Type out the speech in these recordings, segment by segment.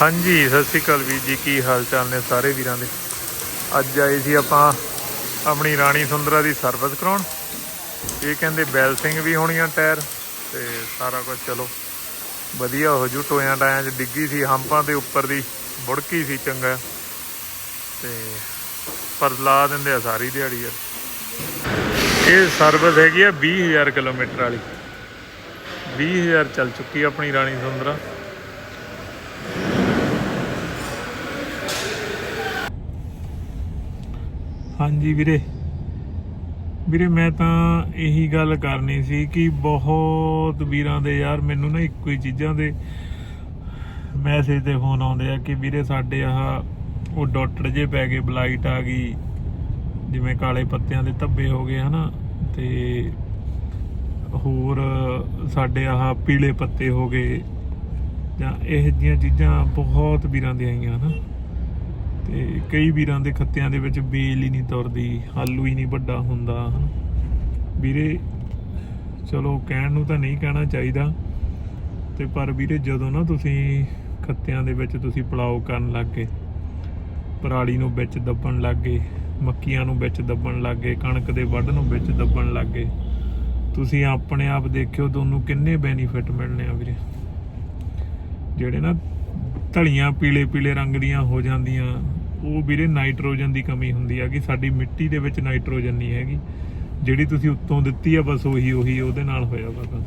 ਹਾਂਜੀ, ਸਤਿ ਸ਼੍ਰੀ ਅਕਾਲ ਵੀਰ ਜੀ, ਕੀ ਹਾਲ ਚਾਲ ਨੇ ਸਾਰੇ ਵੀਰਾਂ ਦੇ? ਅੱਜ ਆਏ ਸੀ ਆਪਾਂ ਆਪਣੀ ਰਾਣੀ ਸੁੰਦਰਾ ਦੀ ਸਰਵਿਸ ਕਰਾਉਣ। ਇਹ ਕਹਿੰਦੇ ਬੈਲ ਸਿੰਘ ਵੀ ਹੋਣੀਆਂ ਟਾਇਰ, ਤੇ ਸਾਰਾ ਕੁਝ ਚਲੋ ਵਧੀਆ ਹੋ ਜੂ, ਟੋਇਆਂ ਟਾਇਆਂ 'ਚ ਡਿੱਗੀ ਸੀ, ਹੰਪਾਂ ਦੇ ਉੱਪਰ ਦੀ ਬੁੜਕੀ ਸੀ ਚੰਗਾ। ਤੇ ਪਰ ਲਾ ਦਿੰਦੇ ਆ ਸਾਰੀ ਦਿਹਾੜੀ ਯਾਰ ਇਹ ਸਰਵਿਸ ਹੈਗੀ ਆ 20000 ਕਿਲੋਮੀਟਰ ਵਾਲੀ। 20000 ਚੱਲ ਚੁੱਕੀ ਆਪਣੀ ਰਾਣੀ ਸੁੰਦਰਾ। ਹਾਂਜੀ ਵੀਰੇ। ਵੀਰੇ, ਮੈਂ ਤਾਂ ਇਹੀ ਗੱਲ ਕਰਨੀ ਸੀ ਕਿ ਬਹੁਤ ਵੀਰਾਂ ਦੇ ਯਾਰ ਮੈਨੂੰ ਨਾ ਇੱਕੋ ਹੀ ਚੀਜ਼ਾਂ ਦੇ ਮੈਸੇਜ ਤੇ ਫੋਨ ਆਉਂਦੇ ਆ ਕਿ ਵੀਰੇ ਸਾਡੇ ਆਹ ਉਹ ਡਾਟਰ ਜੇ ਪੈ ਗਏ ਬਲਾਈਟ ਆ ਗਈ, ਜਿਵੇਂ ਕਾਲੇ ਪੱਤਿਆਂ ਦੇ ਧੱਬੇ ਹੋ ਗਏ, ਹਨਾ? ਤੇ ਹੋਰ ਸਾਡੇ ਆਹ ਪੀਲੇ ਪੱਤੇ ਹੋ ਗਏ ਜਾਂ ਇਹ ਜਿਹੀਆਂ ਚੀਜ਼ਾਂ ਬਹੁਤ ਵੀਰਾਂ ਦੀਆਂ ਆਈਆਂ, ਹਨਾ? ਤੇ ਕਈ ਵੀਰਾਂ ਦੇ ਖੱਤਿਆਂ ਦੇ ਵਿੱਚ ਬੇਲ ਹੀ ਨਹੀਂ ਤੁਰਦੀ ਆਲੂ ਹੀ ਨਹੀਂ ਵੱਡਾ ਹੁੰਦਾ, ਹਨਾ। ਵੀਰੇ, ਚਲੋ, ਕਹਿਣ ਨੂੰ ਤਾਂ ਨਹੀਂ ਕਹਿਣਾ ਚਾਹੀਦਾ, ਤੇ ਪਰ ਵੀਰੇ, ਜਦੋਂ ਨਾ ਤੁਸੀਂ ਖੱਤਿਆਂ ਦੇ ਵਿੱਚ ਤੁਸੀਂ ਪਲਾਓ ਕਰਨ ਲੱਗ ਗਏ, ਪਰਾਲੀ ਨੂੰ ਵਿੱਚ ਦੱਬਣ ਲੱਗ ਗਏ, ਮੱਕੀਆਂ ਨੂੰ ਵਿੱਚ ਦੱਬਣ ਲੱਗ ਗਏ, ਕਣਕ ਦੇ ਵੱਢ ਨੂੰ ਵਿੱਚ ਦੱਬਣ ਲੱਗ ਗਏ, ਤੁਸੀਂ ਆਪਣੇ ਆਪ ਦੇਖਿਓ ਤੁਹਾਨੂੰ ਕਿੰਨੇ ਬੈਨੀਫਿਟ ਮਿਲਣੇ ਆ ਵੀਰੇ ਜਿਹੜੇ ਨਾ ਧਲੀਆਂ ਪੀਲੇ ਪੀਲੇ ਰੰਗ ਦੀਆਂ ਹੋ ਜਾਂਦੀਆਂ ਉਹ ਵੀਰੇ ਨਾਈਟ੍ਰੋਜਨ ਦੀ ਕਮੀ ਹੁੰਦੀ ਆ ਕਿ ਸਾਡੀ ਮਿੱਟੀ ਦੇ ਵਿੱਚ ਨਾਈਟ੍ਰੋਜਨ ਨਹੀਂ ਹੈਗੀ। ਜਿਹੜੀ ਤੁਸੀਂ ਉੱਤੋਂ ਦਿੱਤੀ ਆ, ਬਸ ਉਹੀ ਉਹੀ ਉਹਦੇ ਨਾਲ ਹੋਇਆ ਵਾ ਕੰਮ।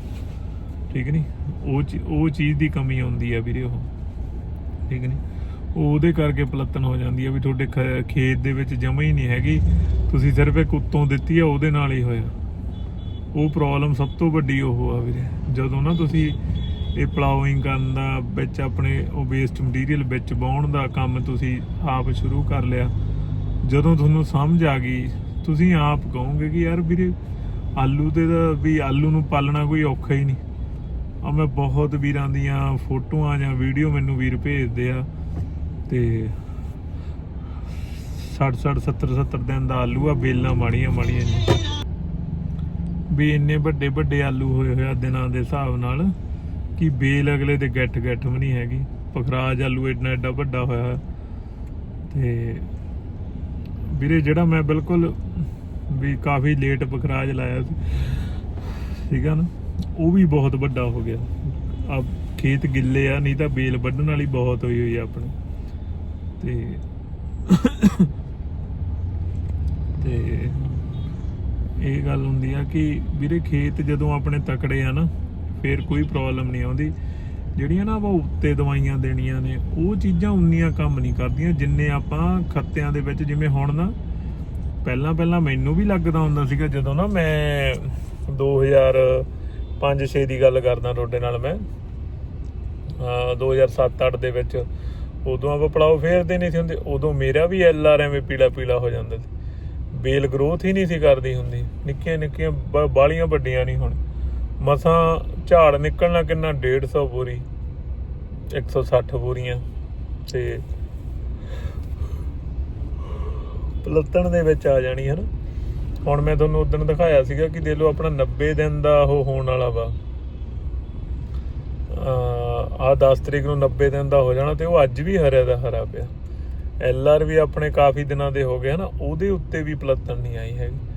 ਠੀਕ ਨਹੀਂ ਉਹ ਚੀ- ਉਹ ਚੀਜ਼ ਦੀ ਕਮੀ ਆਉਂਦੀ ਆ ਵੀਰੇ ਉਹ। ਠੀਕ ਨਹੀਂ ਉਹ ਉਹਦੇ ਕਰਕੇ ਪਲੱਤਣ ਹੋ ਜਾਂਦੀ ਆ ਵੀ ਤੁਹਾਡੇ ਖ- ਖੇਤ ਦੇ ਵਿੱਚ ਜਮਾ ਹੀ ਨਹੀਂ ਹੈਗੀ। ਤੁਸੀਂ ਸਿਰਫ ਇੱਕ ਉੱਤੋਂ ਦਿੱਤੀ ਆ, ਉਹਦੇ ਨਾਲ ਹੀ ਹੋਇਆ। ਉਹ ਪ੍ਰੋਬਲਮ ਸਭ ਤੋਂ ਵੱਡੀ ਉਹ ਆ ਵੀਰੇ। ਜਦੋਂ ਨਾ ਤੁਸੀਂ ਇਹ ਪਲਾਉਇੰਗ ਕਰਨ ਦਾ ਵਿੱਚ ਆਪਣੇ ਉਹ ਵੇਸਟ ਮਟੀਰੀਅਲ ਵਿੱਚ ਬਾਉਣ ਦਾ ਕੰਮ ਤੁਸੀਂ ਆਪ ਸ਼ੁਰੂ ਕਰ ਲਿਆ। ਜਦੋਂ ਤੁਹਾਨੂੰ ਸਮਝ ਆ ਗਈ, ਤੁਸੀਂ ਆਪ ਕਹੋਗੇ ਕਿ ਯਾਰ ਵੀਰੇ, ਆਲੂ ਤੇ ਤਾਂ ਵੀ ਆਲੂ ਨੂੰ ਪਾਲਣਾ ਕੋਈ ਔਖਾ ਹੀ ਨਹੀਂ। ਆ ਮੈਂ ਬਹੁਤ ਵੀਰਾਂ ਦੀਆਂ ਫੋਟੋਆਂ ਜਾਂ ਵੀਡੀਓ ਮੈਨੂੰ ਵੀਰ ਭੇਜਦੇ ਆ ਤੇ 60 60 70 70 ਦਿਨ ਦਾ ਆਲੂ ਆ ਬੇਲਾਂ ਮਾੜੀਆਂ ਮਾੜੀਆਂ ਵੀ ਇੰਨੇ ਵੱਡੇ ਵੱਡੇ ਆਲੂ ਹੋਏ ਹੋਏ ਆ ਦਿਨਾਂ ਦੇ ਹਿਸਾਬ ਨਾਲ। ਕਿ ਬੇਲ ਅਗਲੇ ਦੇ ਗੱਠ ਗੱਠ ਵੀ ਨਹੀਂ ਹੈਗੀ। ਪਖਰਾਜ ਆਲੂ ਇੰਨਾ ਐਡਾ ਵੱਡਾ ਹੋਇਆ ਹੋਇਆ। ਤੇ ਵੀਰੇ ਜਿਹੜਾ ਮੈਂ ਬਿਲਕੁਲ ਵੀ ਕਾਫੀ ਲੇਟ ਪਖਰਾਜ ਲਾਇਆ ਸੀ, ਸੀਗਾ ਨਾ, ਉਹ ਵੀ ਬਹੁਤ ਵੱਡਾ ਹੋ ਗਿਆ। ਆ ਖੇਤ ਗਿੱਲੇ ਆ, ਨਹੀਂ ਤਾਂ ਬੇਲ ਵੱਢਣ ਵਾਲੀ ਬਹੁਤ ਹੋਈ ਹੋਈ ਆ ਆਪਣੇ। ਤੇ ਤੇ ਇਹ ਗੱਲ ਹੁੰਦੀ ਆ ਕਿ ਵੀਰੇ ਖੇਤ ਜਦੋਂ ਆਪਣੇ ਤਕੜੇ ਆ ਨਾ ਫਿਰ ਕੋਈ ਪ੍ਰੋਬਲਮ ਨਹੀਂ ਆਉਂਦੀ। ਜਿਹੜੀਆਂ ਨਾ ਆਪਾਂ ਉੱਤੇ ਦਵਾਈਆਂ ਦੇਣੀਆਂ ਨੇ, ਉਹ ਚੀਜ਼ਾਂ ਉਨੀਆਂ ਕੰਮ ਨਹੀਂ ਕਰਦੀਆਂ, ਜਿੰਨੇ ਆਪਾਂ ਖੱਤਿਆਂ ਦੇ ਵਿੱਚ ਜਿਵੇਂ ਹੁਣ ਨਾ, ਪਹਿਲਾਂ ਪਹਿਲਾਂ ਮੈਨੂੰ ਵੀ ਲੱਗਦਾ ਹੁੰਦਾ ਸੀਗਾ, ਜਦੋਂ ਨਾ ਮੈਂ 2005-6 ਦੀ ਗੱਲ ਕਰਦਾ ਤੁਹਾਡੇ ਨਾਲ ਮੈਂ, ਅਹ 2007-8 ਦੇ ਵਿੱਚ, ਉਦੋਂ ਆਪਾਂ ਪੜਾਓ ਫੇਰਦੇ ਨਹੀਂ ਸੀ ਹੁੰਦੇ, ਉਦੋਂ ਮੇਰਾ ਵੀ ਐਲ ਆਰ ਐਵੇਂ ਪੀਲਾ ਪੀਲਾ ਹੋ ਜਾਂਦਾ ਸੀ। ਬੇਲ ਗਰੋਥ ਹੀ ਨਹੀਂ ਸੀ ਕਰਦੀ ਹੁੰਦੀ, ਨਿੱਕੀਆਂ ਨਿੱਕੀਆਂ ਬ- ਬਾਹਲੀਆਂ ਵੱਡੀਆਂ ਨਹੀਂ ਹੁਣ। ਮਸਾਂ ਝਾੜ ਨਿਕਲਣਾ ਕਿੰਨਾ? 150 ਬੋਰੀ। 160 ਬੋਰੀਆਂ। ਤੇ ਪਲੱਤਣ ਦੇ ਵਿੱਚ ਆ ਜਾਣੀ ਹੈ ਨਾ ਹੁਣ ਮੈਂ ਤੁਹਾਨੂੰ ਉਦੋਂ ਦਿਖਾਇਆ ਸੀਗਾ ਕਿ ਦੇ ਲੋ ਆਪਣਾ 90 ਦਿਨ ਦਾ ਉਹ ਹੋਣ ਵਾਲਾ ਵਾ। ਆ 10 ਤਰੀਕ ਨੂੰ 90 ਦਿਨ ਦਾ ਹੋ ਜਾਣਾ ਤੇ ਉਹ ਅੱਜ ਵੀ ਹਰਿਆ ਦਾ ਹਰਾ ਪਿਆ। ਐਲ ਆਰ ਵੀ ਆਪਣੇ ਕਾਫੀ ਦਿਨਾਂ ਦੇ ਹੋ ਗਏ, ਹਨਾ? ਉਹਦੇ ਉੱਤੇ ਵੀ ਪਲੱਤਣ ਨਹੀਂ ਆਈ ਹੈਗੀ।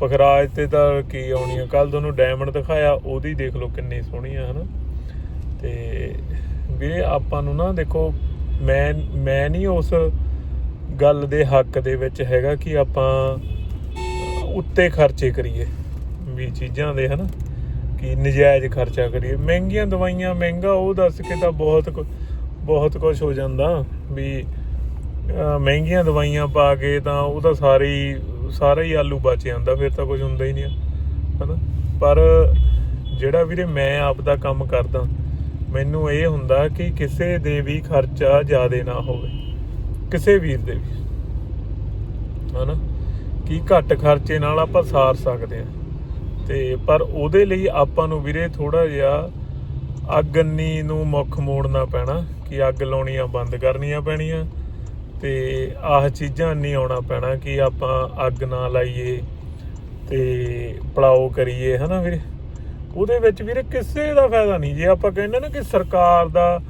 ਪਖਰਾਜ ਤੇ ਤਾਂ ਕੀ ਆਉਣੀ ਆ? ਕੱਲ ਤੁਹਾਨੂੰ ਡਾਇਮੰਡ ਦਿਖਾਇਆ, ਉਹਦੀ ਦੇਖ ਲਓ ਕਿੰਨੀ ਸੋਹਣੀ ਆ, ਹਨਾ? ਤੇ ਵੀਰੇ, ਆਪਾਂ ਨੂੰ ਨਾ ਦੇਖੋ, ਮੈਂ ਮੈਂ ਨਹੀਂ ਉਸ ਗੱਲ ਦੇ ਹੱਕ ਦੇ ਵਿੱਚ ਹੈਗਾ ਕਿ ਆਪਾਂ ਉੱਤੇ ਖਰਚੇ ਕਰੀਏ ਵੀ ਚੀਜ਼ਾਂ ਦੇ, ਹਨਾ? ਕਿ ਨਜਾਇਜ਼ ਖਰਚਾ ਕਰੀਏ। ਮਹਿੰਗੀਆਂ ਦਵਾਈਆਂ, ਮਹਿੰਗਾ ਉਹ ਦੱਸ ਕੇ ਤਾਂ ਬਹੁਤ ਕੁ- ਬਹੁਤ ਕੁਝ ਹੋ ਜਾਂਦਾ ਵੀ ਮਹਿੰਗੀਆਂ ਦਵਾਈਆਂ ਪਾ ਕੇ ਤਾਂ ਉਹ ਤਾਂ ਸਾਰੀ ਸਾਰਾ ਹੀ ਆਲੂ ਬਚ ਜਾਂਦਾ ਫਿਰ ਤਾਂ ਕੁਝ ਹੁੰਦਾ ਹੀ ਨਹੀਂ ਹਨਾ? ਪਰ ਜਿਹੜਾ ਵੀਰੇ ਮੈਂ ਆਪ ਦਾ ਕੰਮ ਕਰਦਾ, ਮੈਨੂੰ ਇਹ ਹੁੰਦਾ ਕਿ ਕਿਸੇ ਦੇ ਵੀ ਖਰਚਾ ਜ਼ਿਆਦਾ ਨਾ ਹੋਵੇ, ਕਿਸੇ ਵੀਰ ਦੇ ਵੀ, ਹਨਾ? ਕਿ ਘੱਟ ਖਰਚੇ ਨਾਲ ਆਪਾਂ ਸਾਰ ਸਕਦੇ ਹਾਂ। ਤੇ ਪਰ ਉਹਦੇ ਲਈ ਆਪਾਂ ਨੂੰ ਵੀਰੇ ਥੋੜਾ ਜਿਹਾ ਅੱਗਨੀ ਨੂੰ ਮੁੱਖ ਮੋੜਨਾ ਪੈਣਾ, ਕਿ ਅੱਗ ਲਾਉਣੀਆਂ ਬੰਦ ਕਰਨੀਆਂ ਪੈਣੀਆਂ ਤੇ ਆਹ ਚੀਜ਼ਾਂ ਨਹੀਂ ਆਉਣਾ ਪੈਣਾ ਕਿ ਆਪਾਂ ਅੱਗ ਨਾ ਲਾਈਏ ਤੇ ਪਲਾਓ ਕਰੀਏ, ਹਨਾ ਵੀਰੇ? ਉਹਦੇ ਵਿੱਚ ਵੀਰੇ ਕਿਸੇ ਦਾ ਫਾਇਦਾ ਨਹੀਂ। ਜੇ ਆਪਾਂ ਕਹਿੰਦੇ ਨਾ ਕਿ ਸਰਕਾਰ ਦਾ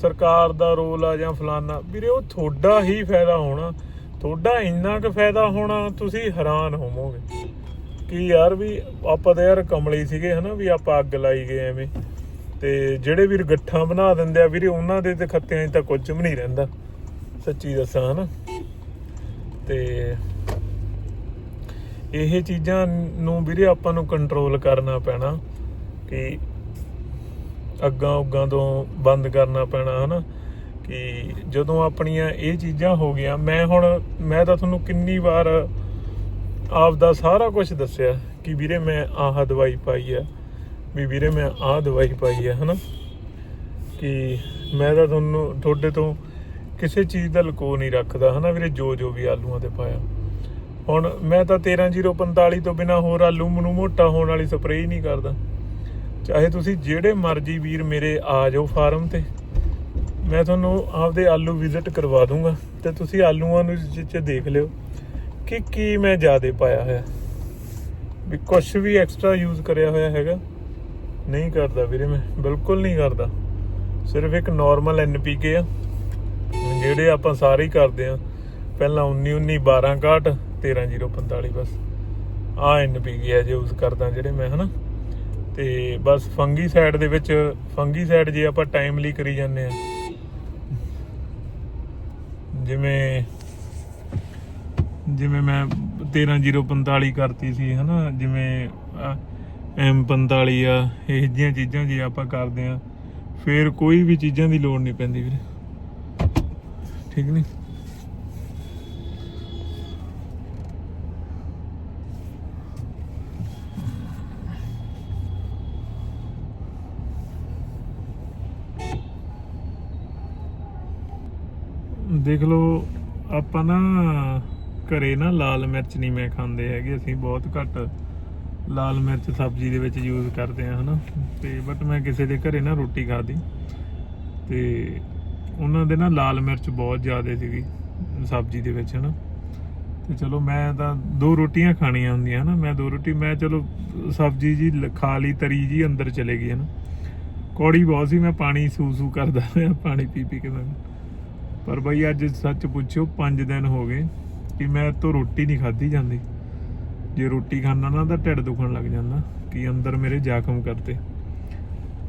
ਸਰਕਾਰ ਦਾ ਰੋਲ ਆ ਜਾਂ ਫਲਾਨਾ, ਵੀਰੇ ਉਹ ਤੁਹਾਡਾ ਹੀ ਫਾਇਦਾ ਹੋਣਾ। ਤੁਹਾਡਾ ਇੰਨਾ ਕੁ ਫਾਇਦਾ ਹੋਣਾ, ਤੁਸੀਂ ਹੈਰਾਨ ਹੋਵੋਗੇ। ਕਿ ਯਾਰ ਵੀ ਆਪਾਂ ਤਾਂ ਯਾਰ ਕਮਲੀ ਸੀਗੇ, ਹਨਾ ਵੀ ਆਪਾਂ ਅੱਗ ਲਾਈ ਗਏ ਐਵੇਂ। ਤੇ ਜਿਹੜੇ ਵੀਰ ਗੱਠਾਂ ਬਣਾ ਦਿੰਦੇ ਆ, ਵੀਰੇ ਉਹਨਾਂ ਦੇ ਤੇ ਖੱਤਿਆਂ 'ਚ ਤਾਂ ਕੁਝ ਵੀ ਨਹੀਂ ਰਹਿੰਦਾ। ਸੱਚੀ ਦੱਸਾਂ ਹਨਾ ਤੇ ਇਹ ਚੀਜ਼ਾਂ ਨੂੰ ਵੀਰੇ ਆਪਾਂ ਨੂੰ ਕੰਟਰੋਲ ਕਰਨਾ ਪੈਣਾ ਕਿ ਅੱਗਾਂ ਉੱਗਾਂ ਤੋਂ ਬੰਦ ਕਰਨਾ ਪੈਣਾ, ਹਨਾ। ਕਿ ਜਦੋਂ ਆਪਣੀਆਂ ਇਹ ਚੀਜ਼ਾਂ ਹੋ ਗਈਆਂ, ਮੈਂ ਹੁਣ, ਮੈਂ ਤਾਂ ਤੁਹਾਨੂੰ ਕਿੰਨੀ ਵਾਰ ਆਪ ਦਾ ਸਾਰਾ ਕੁਝ ਦੱਸਿਆ ਕਿ ਵੀਰੇ ਮੈਂ ਆਹ ਦਵਾਈ ਪਾਈ ਆ, ਵੀ ਵੀਰੇ ਮੈਂ ਆਹ ਦਵਾਈ ਪਾਈ ਆ, ਹਨਾ। ਕਿ ਮੈਂ ਤਾਂ ਤੁਹਾਨੂੰ, ਤੁਹਾਡੇ ਤੋਂ ਕਿਸੇ ਚੀਜ਼ ਦਾ ਲਕੋ ਨਹੀਂ ਰੱਖਦਾ, ਹਨਾ ਵੀਰੇ? ਜੋ ਜੋ ਵੀ ਆਲੂਆਂ ਤੇ ਪਾਇਆ। ਹੁਣ ਮੈਂ ਤਾਂ 13045 ਤੋਂ ਬਿਨਾ ਹੋਰ ਆਲੂ ਨੂੰ ਮੋਟਾ ਹੋਣ ਵਾਲੀ ਸਪਰੇਅ ਹੀ ਨਹੀਂ ਕਰਦਾ। ਚਾਹੇ ਤੁਸੀਂ ਜਿਹੜੇ ਮਰਜ਼ੀ ਵੀਰ ਮੇਰੇ ਆ ਜਾਓ ਫਾਰਮ ਤੇ, ਮੈਂ ਤੁਹਾਨੂੰ ਆਪਦੇ ਆਲੂ ਵਿਜ਼ਿਟ ਕਰਵਾ ਦੂੰਗਾ ਤੇ ਤੁਸੀਂ ਆਲੂਆਂ ਨੂੰ ਚ ਦੇਖ ਲਿਓ ਕਿ ਕੀ ਮੈਂ ਜ਼ਿਆਦਾ ਪਾਇਆ ਹੋਇਆ। ਵੀ ਕੁਝ ਵੀ ਐਕਸਟਰਾ ਯੂਜ਼ ਕਰਿਆ ਹੋਇਆ ਹੈਗਾ, ਨਹੀਂ ਕਰਦਾ ਵੀਰੇ ਮੈਂ, ਬਿਲਕੁਲ ਨਹੀਂ ਕਰਦਾ। ਸਿਰਫ ਇੱਕ ਨਾਰਮਲ ਐਨਪੀਕੇ ਆ। ਜਿਹੜੇ ਆਪਾਂ ਸਾਰੇ ਹੀ ਕਰਦੇ ਆ ਪਹਿਲਾਂ 19 19 12 61 13045 ਬਸ। ਆ ਐਨਪੀਕੇ ਆ ਜੇ ਯੂਜ਼ ਕਰਦਾ ਜਿਹੜੇ ਮੈਂ, ਹਨਾ। ਤੇ ਬਸ ਫੰਗੀ ਸਾਈਡ ਦੇ ਵਿੱਚ, ਫੰਗੀ ਸਾਈਡ ਜੇ ਆਪਾਂ ਟਾਈਮਲੀ ਕਰੀ ਜਾਂਦੇ ਆ ਜਿਵੇਂ ਜਿਵੇਂ ਮੈਂ 13045 ਕਰਤੀ ਸੀ, ਹਨਾ। ਜਿਵੇਂ M45 ਆ, ਇਹ ਜਿਹੀਆਂ ਚੀਜ਼ਾਂ ਜੇ ਆਪਾਂ ਕਰਦੇ ਆ ਫੇਰ ਕੋਈ ਵੀ ਚੀਜ਼ਾਂ ਦੀ ਲੋੜ ਨਹੀਂ ਪੈਂਦੀ ਵੀਰੇ। ਠੀਕ ਨਹੀਂ ਦੇਖ ਲਓ, ਆਪਾਂ ਨਾ ਘਰੇ ਨਾ ਲਾਲ ਮਿਰਚ ਨਹੀਂ ਮੈਂ ਖਾਂਦੇ ਹੈਗੇ, ਅਸੀਂ ਬਹੁਤ ਘੱਟ ਲਾਲ ਮਿਰਚ ਸਬਜ਼ੀ ਦੇ ਵਿੱਚ ਯੂਜ਼ ਕਰਦੇ ਆ, ਹਨਾ? ਤੇ ਬਟ ਮੈਂ ਕਿਸੇ ਦੇ ਘਰੇ ਨਾ ਰੋਟੀ ਖਾਦੀ ਤੇ ਉਹਨਾਂ ਦੇ ਨਾ ਲਾਲ ਮਿਰਚ ਬਹੁਤ ਜ਼ਿਆਦਾ ਸੀਗੀ ਸਬਜ਼ੀ ਦੇ ਵਿੱਚ, ਹਨਾ। ਤੇ ਚਲੋ ਮੈਂ ਤਾਂ ਦੋ ਰੋਟੀਆਂ ਖਾਣੀਆਂ ਹੁੰਦੀਆਂ, ਹਨਾ। ਮੈਂ ਦੋ ਰੋਟੀ, ਮੈਂ ਚਲੋ ਸਬਜ਼ੀ ਜੀ ਲ- ਖਾ ਲਈ, ਤਰੀ ਜੀ ਅੰਦਰ ਚਲੇ ਗਈ, ਹਨਾ। ਕੌੜੀ ਬਹੁਤ ਸੀ, ਮੈਂ ਪਾਣੀ ਸੂ ਸੂ ਕਰਦਾ ਰਿਹਾ, ਪਾਣੀ ਪੀ ਪੀ ਕੇ ਮੈਂ। ਪਰ ਬਈ ਅੱਜ ਸੱਚ ਪੁੱਛੋ 5 ਦਿਨ ਹੋ ਗਏ ਕਿ ਮੈਂ ਤੋਂ ਰੋਟੀ ਨਹੀਂ ਖਾਧੀ ਜਾਂਦੀ। ਜੇ ਰੋਟੀ ਖਾਣਾ ਨਾ, ਤਾਂ ਢਿੱਡ ਦੁਖਣ ਲੱਗ ਜਾਂਦਾ, ਕਿ ਅੰਦਰ ਮੇਰੇ ਜ਼ਖਮ ਕਰਤੇ।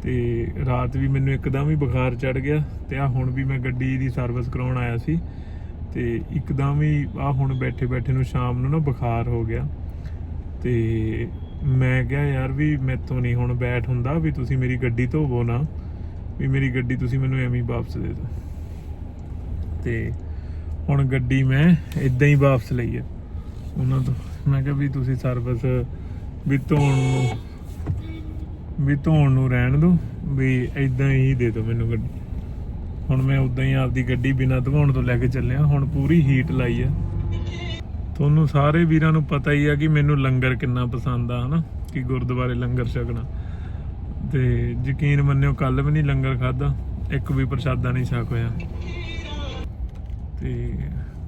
ਤੇ ਰਾਤ ਵੀ ਮੈਨੂੰ ਇੱਕਦਮ ਹੀ ਬੁਖਾਰ ਚੜ ਗਿਆ ਤੇ ਆ ਹੁਣ ਵੀ ਮੈਂ ਗੱਡੀ ਦੀ ਸਰਵਿਸ ਕਰਾਉਣ ਆਇਆ ਸੀ ਤੇ ਇੱਕਦਮ ਹੀ ਆ ਹੁਣ ਬੈਠੇ ਬੈਠੇ ਨੂੰ ਸ਼ਾਮ ਨੂੰ ਨਾ ਬੁਖਾਰ ਹੋ ਗਿਆ ਤੇ ਮੈਂ ਕਿਹਾ ਯਾਰ ਵੀ ਮੈਥੋਂ ਨਹੀਂ ਹੁਣ ਬੈਠ ਹੁੰਦਾ ਵੀ ਤੁਸੀਂ ਮੇਰੀ ਗੱਡੀ ਧੋਵੋ ਨਾ, ਵੀ ਮੇਰੀ ਗੱਡੀ ਤੁਸੀਂ ਮੈਨੂੰ ਐਵੇਂ ਵਾਪਸ ਦੇ ਦਿਓ। ਤੇ ਹੁਣ ਗੱਡੀ ਮੈਂ ਇਦਾਂ ਹੀ ਵਾਪਸ ਲਈ ਹੈ। ਉਹਨਾਂ ਤੋਂ ਮੈਂ ਕਿਹਾ ਵੀ ਤੁਸੀਂ ਸਰਵਿਸ ਵੀ ਧੋਣ ਨੂੰ ਵੀ ਧੋਣ ਨੂੰ ਰਹਿਣ ਦੋ, ਵੀ ਇਦਾਂ ਹੀ ਦੇ ਦਿਓ ਮੈਨੂੰ ਗੱਡੀ। ਹੁਣ ਮੈਂ ਉਦਾਂ ਹੀ ਆਪਦੀ ਗੱਡੀ ਬਿਨਾਂ ਧਵਾਉਣ ਤੋਂ ਲੈ ਕੇ ਚੱਲਿਆ, ਹੁਣ ਪੂਰੀ ਹੀਟ ਲਾਈ ਆ। ਤੁਹਾਨੂੰ ਸਾਰੇ ਵੀਰਾਂ ਨੂੰ ਪਤਾ ਹੀ ਆ ਕਿ ਮੈਨੂੰ ਲੰਗਰ ਕਿੰਨਾ ਪਸੰਦ ਆ, ਹਨਾ? ਕਿ ਗੁਰਦੁਆਰੇ ਲੰਗਰ ਛਕਣਾ। ਤੇ ਯਕੀਨ ਮੰਨਿਓ ਕੱਲ ਵੀ ਨਹੀਂ ਲੰਗਰ ਖਾਦਾ ਇੱਕ ਵੀ ਪ੍ਰਸ਼ਾਦਾ ਨਹੀਂ ਛਕ ਹੋਇਆ। ਤੇ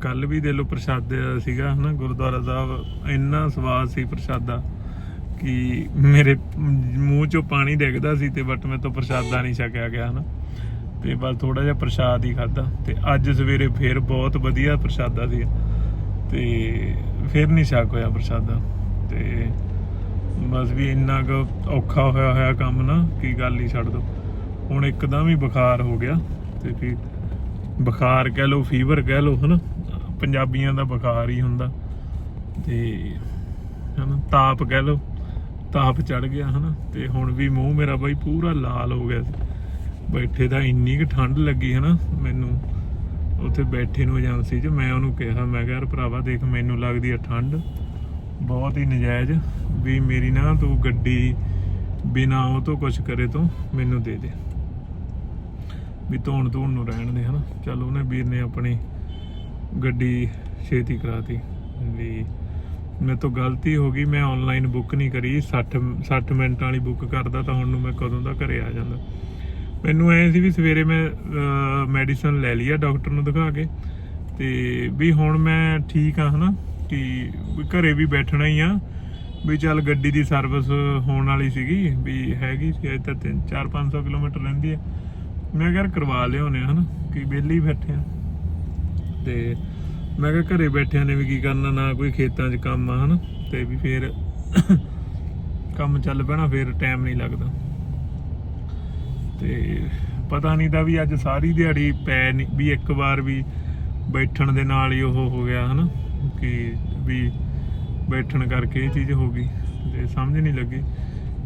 ਕੱਲ ਵੀ ਦੇ ਲੋ ਪ੍ਰਸ਼ਾਦੇ ਦਾ ਸੀਗਾ, ਹਨਾ? ਗੁਰਦੁਆਰਾ ਸਾਹਿਬ, ਇੰਨਾ ਸਵਾਦ ਸੀ ਪ੍ਰਸ਼ਾਦਾ। ਕਿ ਮੇਰੇ ਮੂੰਹ ਚੋਂ ਪਾਣੀ ਡਿੱਗਦਾ ਸੀ ਤੇ ਬਟ ਮੈਂ ਤੋਂ ਪ੍ਰਸ਼ਾਦਾ ਨਹੀਂ ਛਕਿਆ ਗਿਆ, ਹਨਾ। ਤੇ ਬਸ ਥੋੜਾ ਜਿਹਾ ਪ੍ਰਸ਼ਾਦ ਹੀ ਖਾਦਾ ਤੇ ਅੱਜ ਸਵੇਰੇ ਫੇਰ ਬਹੁਤ ਵਧੀਆ ਪ੍ਰਸ਼ਾਦਾ ਸੀ। ਤੇ ਫਿਰ ਨਹੀਂ ਛਕ ਹੋਇਆ ਪ੍ਰਸ਼ਾਦਾ। ਤੇ ਬਸ ਵੀ ਇੰਨਾ ਕੁ ਔਖਾ ਹੋਇਆ ਹੋਇਆ ਕੰਮ ਨਾ, ਕੀ ਗੱਲ ਹੀ ਛੱਡ ਦੋ। ਹੁਣ ਇੱਕਦਮ ਹੀ ਬੁਖਾਰ ਹੋ ਗਿਆ। ਤੇ ਫਿਰ ਬੁਖਾਰ ਕਹਿ ਲਓ ਫੀਵਰ ਕਹਿ ਲਓ, ਹਨਾ। ਪੰਜਾਬੀਆਂ ਦਾ ਬੁਖਾਰ ਹੀ ਹੁੰਦਾ। ਤੇ ਹਨਾ, ਤਾਪ ਕਹਿ ਲਓ। ਤਾਪ ਚੜ ਗਿਆ ਹਨਾ, ਤੇ ਹੁਣ ਵੀ ਮੂੰਹ ਮੇਰਾ ਬਾਈ ਪੂਰਾ ਲਾਲ ਹੋ ਗਿਆ ਸੀ। ਬੈਠੇ ਦਾ ਇੰਨੀ ਕੁ ਠੰਡ ਲੱਗੀ ਹਨਾ ਮੈਨੂੰ। ਉੱਥੇ ਬੈਠੇ ਨੂੰ ਏਜੰਸੀ 'ਚ ਮੈਂ ਉਹਨੂੰ ਕਿਹਾ, ਮੈਂ ਕਿਹਾ, ਯਾਰ ਭਰਾਵਾ ਦੇਖ, ਮੈਨੂੰ ਲੱਗਦੀ ਆ ਠੰਡ। ਬਹੁਤ ਹੀ ਨਜਾਇਜ਼, ਵੀ ਮੇਰੀ ਨਾ ਤੂੰ ਗੱਡੀ ਬਿਨਾ ਉਹ ਤੋਂ ਕੁਝ ਕਰੇ ਤੋਂ, ਮੈਨੂੰ ਦੇ ਦੇ। ਵੀ ਧੋਣ ਧੋਣ ਨੂੰ ਰਹਿਣ ਦੇ ਹਨਾ। ਚਲ ਉਹਨੇ ਵੀਰ ਨੇ ਆਪਣੀ ਗੱਡੀ ਛੇਤੀ ਕਰਾਤੀ, ਵੀ ਮੇਰੇ ਤੋਂ ਗਲਤੀ ਹੋ ਗਈ, ਮੈਂ ਆਨਲਾਈਨ ਬੁੱਕ ਨਹੀਂ ਕਰੀ 60 60 ਮਿੰਟਾਂ ਵਾਲੀ ਬੁੱਕ ਕਰਦਾ ਤਾਂ ਹੁਣ ਨੂੰ ਮੈਂ ਕਦੋਂ ਦਾ ਘਰੇ ਆ ਜਾਂਦਾ। ਮੈਨੂੰ ਐ ਸੀ ਵੀ ਸਵੇਰੇ ਮੈਂ ਮੈਡੀਸਨ ਲੈ ਲਈ ਆ ਡਾਕਟਰ ਨੂੰ ਦਿਖਾ ਕੇ ਤੇ ਵੀ ਹੁਣ ਮੈਂ ਠੀਕ ਆ ਹਨਾ, ਕਿ ਵੀ ਘਰੇ ਵੀ ਬੈਠਣਾ ਹੀ ਆ, ਵੀ ਚੱਲ ਗੱਡੀ ਦੀ ਸਰਵਿਸ ਹੋਣ ਵਾਲੀ ਸੀਗੀ, ਵੀ ਹੈਗੀ ਸੀ, ਅਜੇ ਤਾਂ 3 4 500 ਕਿਲੋਮੀਟਰ ਰਹਿੰਦੀ ਹੈ ਮੈਂ ਕਿਹਾ ਯਾਰ ਕਰਵਾ ਲਿਆਉਨੇ ਆ ਹਨਾ, ਕਿ ਵਿਹਲੇ ਬੈਠੇ ਆ। ਤੇ ਮੈਂ ਕਿਹਾ ਘਰੇ ਬੈਠਿਆਂ ਨੇ ਵੀ ਕੀ ਕਰਨਾ, ਨਾ ਕੋਈ ਖੇਤਾਂ 'ਚ ਕੰਮ ਆ, ਹਨਾ? ਤੇ ਵੀ ਫੇਰ ਕੰਮ ਚੱਲ ਪੈਣਾ, ਫੇਰ ਟਾਈਮ ਨਹੀਂ ਲੱਗਦਾ। ਤੇ ਪਤਾ ਨਹੀਂ ਤਾਂ ਵੀ ਅੱਜ ਸਾਰੀ ਦਿਹਾੜੀ ਪੈ ਨਹੀਂ ਵੀ ਇੱਕ ਵਾਰ ਵੀ ਬੈਠਣ ਦੇ ਨਾਲ ਹੀ ਉਹ ਹੋ ਗਿਆ, ਹਨਾ? ਕਿ ਵੀ ਬੈਠਣ ਕਰਕੇ ਇਹ ਚੀਜ਼ ਹੋ ਗਈ। ਤੇ ਸਮਝ ਨਹੀਂ ਲੱਗੀ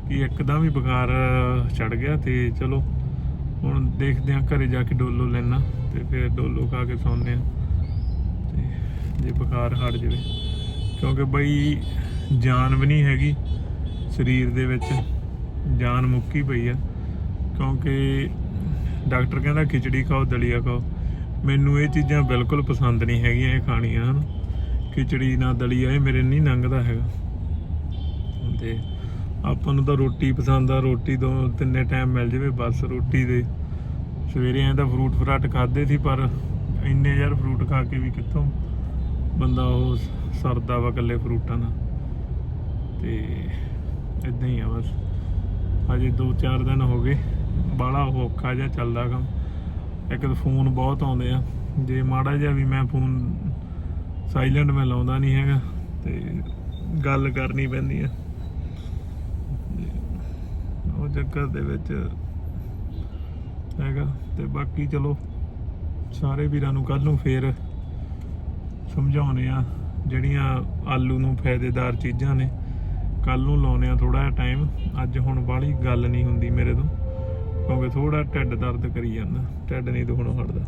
ਕਿ ਇੱਕਦਮ ਹੀ ਬੁਖਾਰ ਚੜ ਗਿਆ ਤੇ ਚਲੋ, ਹੁਣ ਦੇਖਦੇ ਆ ਘਰੇ ਜਾ ਕੇ ਡੋਲੋ ਲੈਣਾ ਤੇ ਫਿਰ ਡੋਲੋ ਖਾ ਕੇ ਸੌਂਦੇ ਆ ਜੇ ਬੁਖਾਰ ਹਟ ਜਾਵੇ। ਕਿਉਂਕਿ ਬਈ ਜਾਨ ਵੀ ਨਹੀਂ ਹੈਗੀ ਸਰੀਰ ਦੇ ਵਿੱਚ। ਜਾਨ ਮੁੱਕੀ ਪਈ ਆ। ਕਿਉਂਕਿ ਡਾਕਟਰ ਕਹਿੰਦਾ ਖਿਚੜੀ ਖਾਓ, ਦਲੀਆ ਖਾਓ। ਮੈਨੂੰ ਇਹ ਚੀਜ਼ਾਂ ਬਿਲਕੁਲ ਪਸੰਦ ਨਹੀਂ ਹੈਗੀਆਂ ਇਹ ਖਾਣੀਆਂ, ਹਨ। ਖਿਚੜੀ ਨਾ ਦਲੀਆ, ਇਹ ਮੇਰੇ ਨਹੀਂ ਲੰਘਦਾ ਹੈਗਾ। ਤੇ ਆਪਾਂ ਨੂੰ ਤਾਂ ਰੋਟੀ ਪਸੰਦ ਆ, ਰੋਟੀ ਦੋ ਤਿੰਨੇ ਟਾਈਮ ਮਿਲ ਜਾਵੇ, ਬਸ ਰੋਟੀ ਦੇ। ਸਵੇਰੇ ਐਂ ਤਾਂ ਫਰੂਟ ਫਰਾਟ ਖਾਦੇ ਸੀ, ਪਰ ਇੰਨੇ ਯਾਰ ਫਰੂਟ ਖਾ ਕੇ ਵੀ ਕਿੱਥੋਂ ਬੰਦਾ ਉਹ ਸਰਦਾ ਵਾ ਇਕੱਲੇ ਫਰੂਟਾਂ ਨਾਲ ਤੇ ਇਦਾਂ ਹੀ ਆ ਬਸ। ਅਜੇ 2-4 ਦਿਨ ਹੋ ਗਏ। ਬਾਲਾ ਔਖਾ ਜਿਹਾ ਚੱਲਦਾ ਕੰਮ। ਇੱਕ ਤਾਂ ਫੋਨ ਬਹੁਤ ਆਉਂਦੇ ਆ। ਜੇ ਮਾੜਾ ਜਿਹਾ ਵੀ ਮੈਂ ਫੋਨ ਸਾਇਲੈਂਟ ਮੈਂ ਲਾਉਂਦਾ ਨਹੀਂ ਹੈਗਾ, ਤੇ ਗੱਲ ਕਰਨੀ ਪੈਂਦੀ ਆ। ਉਹ ਚੱਕਰ ਦੇ ਵਿੱਚ ਹੈਗਾ। ਤੇ ਬਾਕੀ ਚਲੋ, ਸਾਰੇ ਵੀਰਾਂ ਨੂੰ ਕੱਲ ਨੂੰ ਫੇਰ ਸਮਝਾਉਣੇ ਆ ਜਿਹੜੀਆਂ ਆਲੂ ਨੂੰ ਫਾਇਦੇਦਾਰ ਚੀਜ਼ਾਂ ਨੇ। ਕੱਲ ਨੂੰ ਲਾਉਣੇ ਆ ਥੋੜਾ ਜਿਹਾ ਟਾਈਮ ਅੱਜ ਹੁਣ ਬਾਹਲੀ ਗੱਲ ਨਹੀਂ ਹੁੰਦੀ ਮੇਰੇ ਤੋਂ, ਕਿਉਂਕਿ ਥੋੜਾ ਢਿੱਡ ਦਰਦ ਕਰੀ ਜਾਂਦਾ, ਢਿੱਡ ਨਹੀਂ ਦੁਖਣੋਂ ਹਟਦਾ।